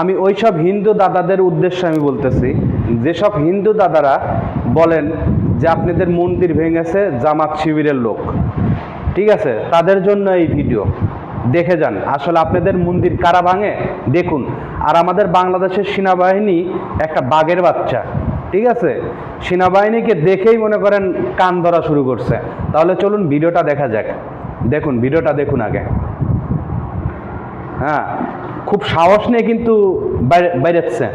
আমি ওই সব হিন্দু দাদাদের উদ্দেশ্যে আমি বলতেছি, যেসব হিন্দু দাদারা বলেন যে আপনাদের মন্দির ভেঙেছে জামাত শিবিরের লোক, ঠিক আছে? তাদের জন্য এই ভিডিও। দেখে যান, আসলে আপনাদের মন্দির কারা ভাঙে? দেখুন, আর আমাদের বাংলাদেশের সেনাবাহিনী একটা বাঘের বাচ্চা, ঠিক আছে? সেনাবাহিনীকে দেখেই মনে করেন কান ধরা শুরু করছে। তাহলে চলুন ভিডিওটা দেখা যাক। দেখুন, ভিডিওটা দেখুন আগে। হ্যাঁ খুব সাহস নিয়ে কিন্তু বাইরে বাইরেছে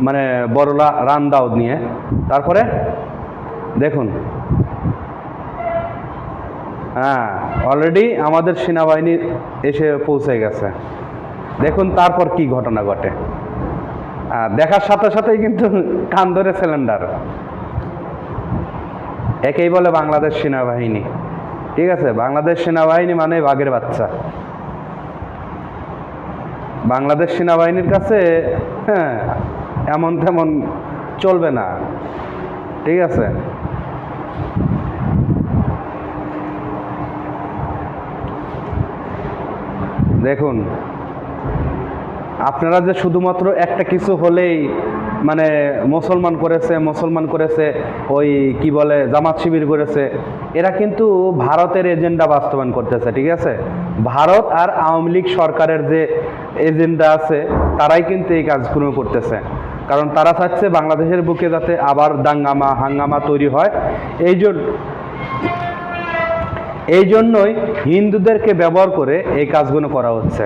মানে বড়লা রান দাউদ নিয়ে। তারপরে দেখুন। হ্যাঁ অলরেডি আমাদের সেনাবাহিনী এসে পৌঁছে গেছে। দেখুন তারপর কি ঘটনা ঘটে। আহ, দেখার সাথে সাথেই কিন্তু কান ধরে সিলিন্ডার একেই বলে বাংলাদেশ সেনাবাহিনী। ঠিক আছে বাংলাদেশ সেনাবাহিনী মানে বাঘের বাচ্চা। বাংলাদেশ সেনাবাহিনীর কাছে হ্যাঁ এমন তেমন চলবে না। ঠিক আছে? দেখুন আপনারা যে শুধুমাত্র একটা কিছু হলেই মানে মুসলমান করেছে মুসলমান করেছে, ওই কি বলে, জামাত শিবির করেছে, এরা কিন্তু ভারতের এজেন্ডা বাস্তবায়ন করতেছে, ঠিক আছে? ভারত আর আওয়ামী লীগ সরকারের যে এজেন্ডা আছে, তারাই কিন্তু এই কাজগুলো করতেছে। কারণ তারা চাচ্ছে বাংলাদেশের বুকে যাতে আবার দাঙ্গামা, হাঙ্গামা তৈরি হয়। এই জন্য এই জন্যই হিন্দুদেরকে ব্যবহার করে এই কাজগুলো করা হচ্ছে।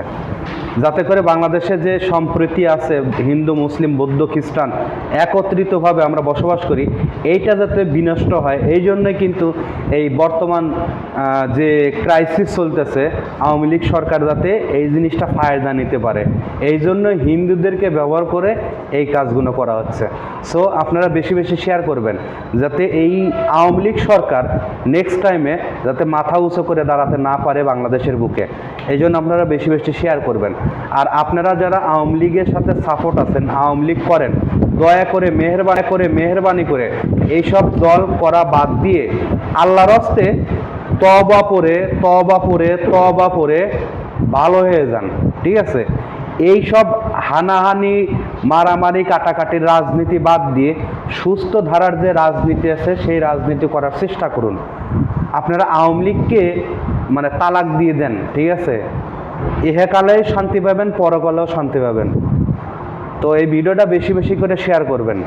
যাতে করে বাংলাদেশে যে সম্প্রীতি আছে হিন্দু, মুসলিম, বৌদ্ধ, খ্রিস্টান একত্রিতভাবে আমরা বসবাস করি, এইটা যাতে বিনষ্ট হয়, এই জন্যই কিন্তু এই বর্তমান যে ক্রাইসিস চলতেছে, আওয়ামী লীগ সরকার যাতে এই জিনিসটা ফায়দা নিতে পারে। এই জন্য হিন্দুদেরকে ব্যবহার করে এই কাজগুলো করা হচ্ছে। সো আপনারা বেশি বেশি শেয়ার করবেন, যাতে এই আওয়ামী লীগ সরকার নেক্সট টাইমে যাতে মাথা উঁচু করে দাঁড়াতে না পারে বাংলাদেশের বুকে। এই জন্য আপনারা বেশি বেশি শেয়ার করবেন। আর আপনারা যারা আওয়ামী লীগের সাথে সাপোর্ট আছেন, আওয়ামী লীগ করেন, দয়া করে, মেহরবানি করে মেহরবানি করে এইসব দল করা বাদ দিয়ে আল্লাহর হস্তে তবা পরে তবা পরে তবা পরে ভালো হয়ে যান, ঠিক আছে? এই সব হানাহানি, মারামারি কাটাকাটির রাজনীতি বাদ দিয়ে সুস্থ ধারার যে রাজনীতি আছে, সেই রাজনীতি করার চেষ্টা করুন। আপনারা আওয়ামী লীগকে মানে তালাক দিয়ে দেন, ঠিক আছে? ইহেকালে শান্তি পাবেন, পরকালেও শান্তি পাবেন। তো এই ভিডিওটা বেশি বেশি করে শেয়ার করবেন।